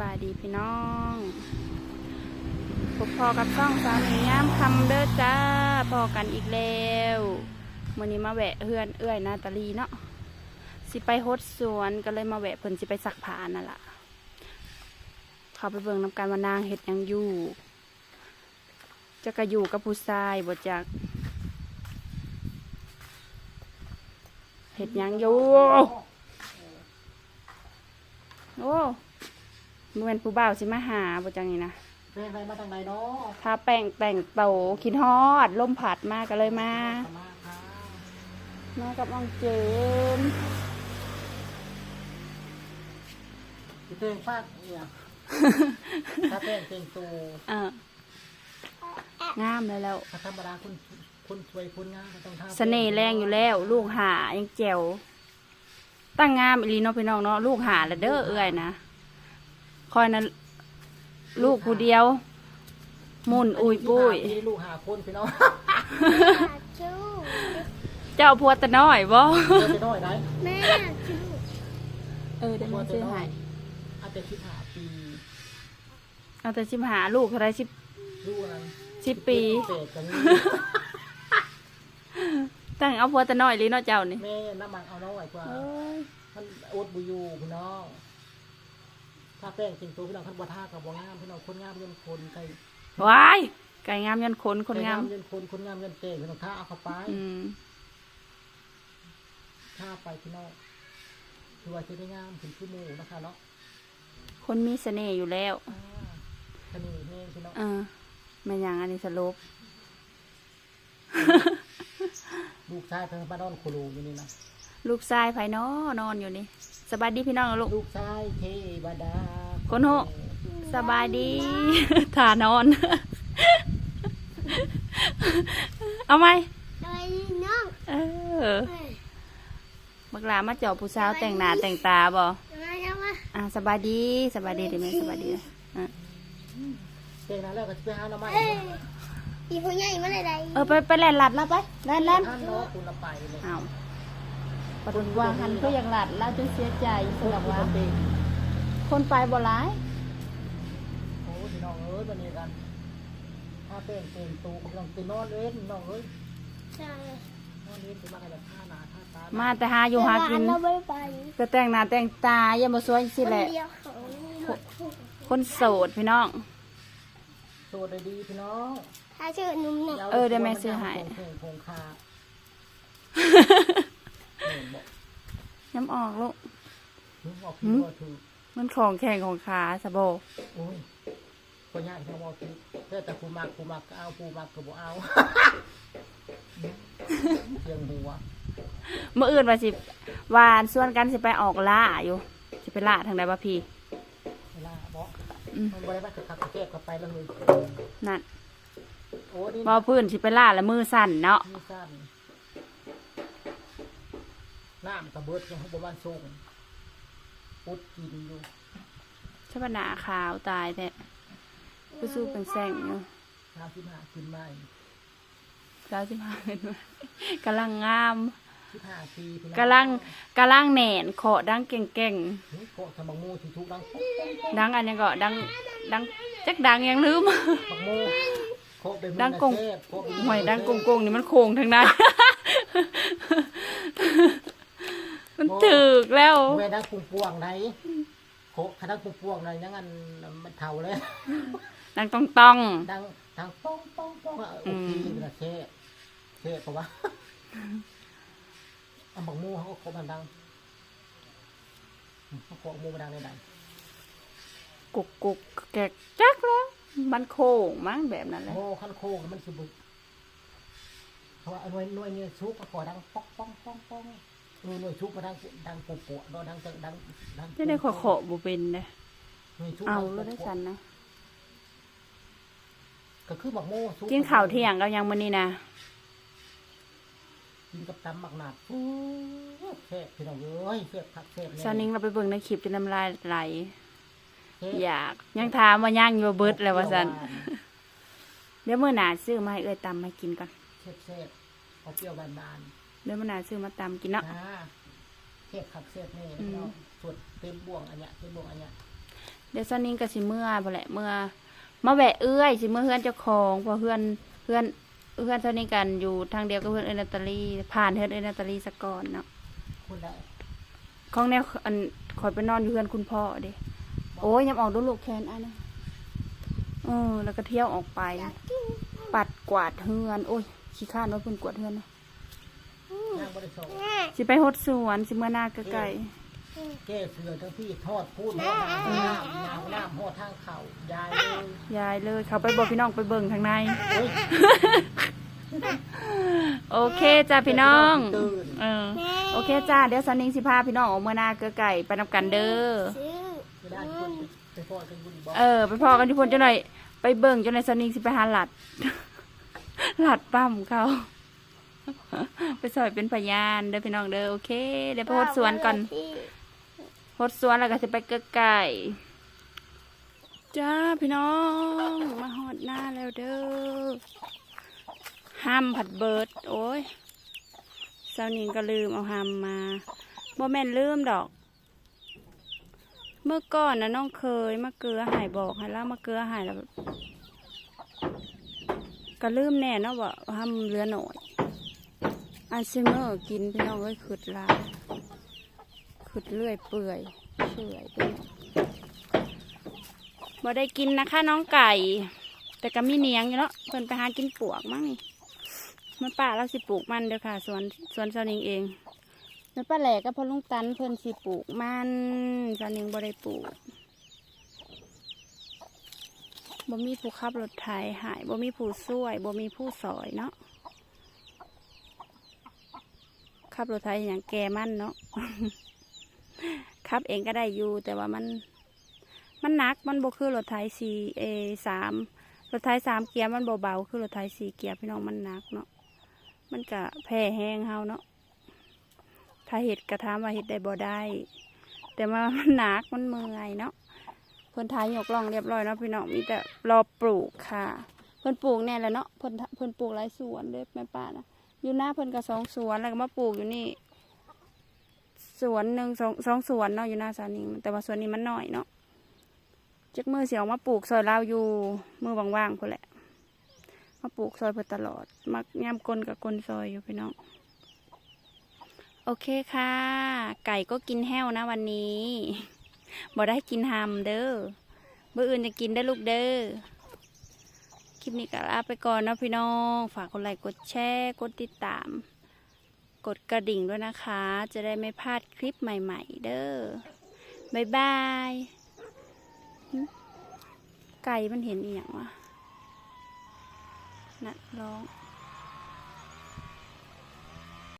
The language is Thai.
บายดีพี่น้องพบพอกับซ่องสาวหนียามคำเด้อจ้าพอกันอีกแล้ววันนี้มาแวะเฮือนเอื้อยนาตาลีเนาะสิไปฮดสวนก็เลยมาแวะเพิ่นสิไปสักผานั่นล่ะเขาไปเบิ่งน้ำการว่านางเฮ็ดยังอยู่จะกระอยู่กับผู้ชายบ่จักเฮ็ดยังอยู่โอ้ เมื่อนผู้บ่าวสิมาหาบ่จังนี่นะเป็นไรมาทางไหนเนาะทาแป้งแต่งโตคิดฮอดลมผัดมาก็เลยมาสมาค่ะมากับน้องเจนพี่เต้งฟาดเนี่ยถ้าเต้งเต้งตูเอองามเลยแล้วถ้าธรรมดาคุณคุณช่วยคุณงานก็ต้องทำเสน่ห์แรงอยู่แล้ว ลูกหายังแจ๋วตั้งงามอีหลีเนาะพี่น้องเนาะลูกหาละเด้อเอื้อยนะ คอยนะลูกผู้เดียว มุนอุยปุ้ยมีลูกหาคนพี่น้องจูเจ้าพัวตะน้อยบ่เดินไปน้อยไหนแม่จูเออได้มาซื้อให้อาจจะคิดหาปีเอาแต่สิบหาลูกเท่าไรสิบลูกอะไรสิบปีเศษกันนี่ตั้งเอาพัวตะน้อยลีเนาะเจ้านี่แม่น้ำมันเอาน้อยกว่าเอ้ยมันอดบุยูพี่น้อง ถ้าแป้งเต้งตูพี่น้องท่านบัท่ากับบังามพี่น้องคนงามเงินคนใครวายไก่งามยันขนคนงามเงินคนคนงามเงินเต้งพี่น้องท่าเอาเข้าไปอืมถ้าไปพี่น้องคือว่าจะได้งามถึงชั่วโมงนะคะเนาะคนมีเสน่ห์อยู่แล้วอ่าคะนี่แห้งพี่น้องเออแม่นยังอันนี้สลบลูกชายเพิ่งมานอนโครูอยู่นี่นะ ลูกชายภายนอนอนอยู่นี่สบายดีพี่น้องนะลูกลูกชายเทวดาคนโหสบายดีถ่านอน เอาไหมอะไรน้องเออบักหลามาเจาะผู้สาวแต่งหน้าแต่งตาบ่อะไรยังวะอ่าสบายดีสบายดีเดี๋ยวแม่สบายดีอะเก่งนะแล้วก็จะไปหาหน่อไม้เอ้ยอีผู้ใหญ่มาเลยไดเออไปไปแล่นหลัดแล้วไปแล่นแล่นท่านเนาะคุณละไปเลยอ้าว ปฐุมวางหันก็ยังหลัดแล้วจนเสียใจสำหรับว่าเด็กคนไปบ่ร้ายโอ้พี่น้องเอ้ยวันนี้กันถ้าเต้งเต้งตูพี่น้องตีนอนเล่นน้องเอ้ยใช่นอนเล่นไปมากันท่าหนาท่าตามาแต่หาอยู่หากินเราไม่ไปก็แต่งหน้าแต่งตาอย่ามาสวยสิคนแหละเดียวของคนโสดพี่น้อง โสดได้ดีพี่น้องถ้าชื่อหนุ่มเนี่ยเออเดี๋ยวแม่ซื้อให้ บอกย้ำออกลูกนึกบอกพี่ว่าถูกมันของแข่งของขาสะโบโอ้ยก็ยากที่ว่าถูกแต่แต่ผู้มักผู้มักก็เอาผู้มักก็บ่เอาเสียงหัวเมื่ออื่นว่าสิวานส่วนกันสิไปออกล่าอยู่ สิไปล่าทางใดบ่พี่ เวลาบอกอืม มันบ่ได้มาขับแก้ก็ไปแล้วเลยนั่นโอ้นี่บ่พื้นสิไปล่าแล้วมือสั่นเนาะ นี่สั้น น้ำกระเบิดยังให้บ่บ้านส่งอุดกินอยู่ชะบหนาขาวตายแท้ก็สู้เป็นแสงอยู่น้ำที่มากินไม่สาวสิพาเป็นมากำลังงามที่ห้าปีพี่น้องกำลังกำลังแหน่นขอดังเก่งเฮ้ยโกะทำบักมูที่ทุกดังปุ๊บปุ๊บปุ๊บๆดังอันยังก็ดังดังจักดังยังลืมบักมูโคเป็นดังกงเทพโคเป็นหวยดังกงๆนี่มันโค้งทางนั้นมัน ถึกแล้วเวดังปุงปวงไหนโคคณะปุงปวงไหนยังอันมันเท่าเลยดังต้องต้อง ดังดังป้องป้องป้องอะโอเคนะเช่เช่เพราะว่าอันบักมูเขาก็โคมันดังเขาโคมูมันดังในใดกุกกุกแกกจักแล้ว มันโค้งมั้งแบบนั้นแหละโอ้ขั้นโคงมันสิบุกเพราะว่าหน่วยหน่วยเนี่ยชุบก็ขอดังป้องป้องป้องป้อง หน่วยหน่วยชุบมาดังดังปุบปุบดังดังดังดังจะได้ขอขอบุเป็นเลยหน่วยชุบเอาแล้วได้สันนะก็คือบักโม่กินข้าวเที่ยงก็ยังมื้อนี้นะกินกับตำหมักหนาดฟูแซ่บพี่น้องเอ้ยแซ่บผักแซ่บซานิงเราไปเบิ่งในคลิปจะน้ำลายไหลอยากยังถามว่าย่างอยู่เบิดแล้วว่าซั่นเดี๋ยวเมื้อหนาซื้อมาให้เอ้ยตำมากินก่อนแซ่บแซ่บเอาเปรี้ยวบานๆ เดี๋ยวมื้อหน้าซื้อมาตำกินๆเนาะนะแซ่บผักแซ่บแน่อืมพี่น้องสดเต็มบ่วงอันเนี้ยเต็มบ่วงอันเนี้ยเดี๋ยวซานิงก็สิเมื่อพอแหละเมื่อมาแวะเอื้อยสิเมื่อเฮือนเจ้าของเพอเฮือนเฮือนเฮือนซานิงกันอยู่ทางเดียวกับเฮือนเอนาตาลีผ่านเฮือนเอนาตาลีสะก่อนเนาะคนละของแนวอันคอยไปนอนอยู่เฮือนคุณพ่อเด้โอ้ยยังออกดูลูกแคนอันนะเออแล้วก็เที่ยวออกไป ปัดกวาดเฮือน โอ้ยขี้ข้านว่าเพิ่นกวาดเฮือนนะนาง บริสุทธิ์สิไปฮดสวนสิเมื่อหน้าไกลแก้เสือทั้งพี่ทอดพูดหอดน้ำน้ำน้ำน้ำหอดทางเข่ายายเลยๆยายเลยเขาไปบอกพี่น้องไปเบิ่งทางใน เฮ้ยโอเคจ้าพี่น้องตื่นเออโอเคจ้าเดี๋ยวสันนิงสิพาพี่น้องออกเมื่อหน้าเกลือไก่ไปนำกันเด้อซื้อเวลาที่คนไปฟอดกันบุญบอกเออไปพอกันที่พนจะหน่อย ไปเบิ่งจนในอยสันนิงสิไปหาหลัด หลัดปั๊มเขา ไปสอยเป็นพยานเด้อพี่น้องเด้อโอเคเดี๋ยวไปฮดสวนก่อนฮดสวนแล้วก็จะไปเกลือไก่จ้าพี่น้องมาฮอดหน้าแล้วเด้อห้ามผัดเบิดโอ้ยเจ้านิงก็ลืมเอาห้ามมาบ่แม่นลืมดอก เมื่อก่อนนะน้องเคยมาเกลือหายบอกให้เล่ามาเกลือหายแล้วแบบก็ลืมแน่เนาะว่าห้ามเรือหน่อย อันซิเมอร์กินพี่น้องเอ้ยขุดลายขุดเลื่อยเปื่อยเฉื่อยไปหมดบ่ได้กินนะคะน้องไก่ แต่ก็มีเนียงอยู่เนาะเพิ่นไปหากินปวกมั้งนี่มันป้าเราสิปลูกมันเด้อค่ะสวนสวนเซานิงเองแล้วป้าแหลกก็พอลุงตันเพิ่นสิปลูกมันเซานิงบ่ได้ปลูกบ่มีผู้ขับรถไถหายบ่มีผู้ช่วยบ่มีผู้สอยเนาะ ขับรถไถอย่างแกมันเนาะขับเองก็ได้อยู่ แต่ว่ามันมันหนักมันบ่คือรถไถสีเอสามรถไถสามเกียร์มันเบาๆคือรถไถสี่เกียร์พี่น้องมันหนักเนาะมันกะแพ้แห้งเฮาเนาะถ้าเห็ดกระทำว่าเห็ดได้บ่ได้ แต่ว่ามันหนักมันเมื่อยเนาะเพิ่นทายยกล่องเรียบร้อยเนาะพี่น้องมีแต่รอปลูกค่ะ เพิ่นปลูกแน่แหล้วเนาะเพิ่นเพิ่นปลูกหลายสวนเลยแม่ป้านะ อยู่หน้าเพิ่นก็สองสวนแล้วก็มาปลูกอยู่นี่ สวนหนึ่งสองสองสวนเนาะอยู่หน้าสานิงแต่ว่าสวนนี้มันน้อยเนาะจักมือเสียวมาปลูกซอยลาวอยู่มือว่างๆคนแหละ มาปลูกซอยเพื่อตลอด มักย่ำกลนกับกลนซอยอยู่พี่น้องโอเคค่ะ ไก่ก็กินแห้วนะวันนี้บ่ได้กินหำเด้อเบื่ออื่นจะกินได้ลูกเด้อ คลิปนี้ก็ลาไปก่อนนะพี่น้อง ฝากกดไลค์กดแชร์กดติดตาม กดกระดิ่งด้วยนะคะ จะได้ไม่พลาดคลิปใหม่ ๆ เด้อบ๊ายบายไก่มันเห็นอีหยังวะน่ะร้อง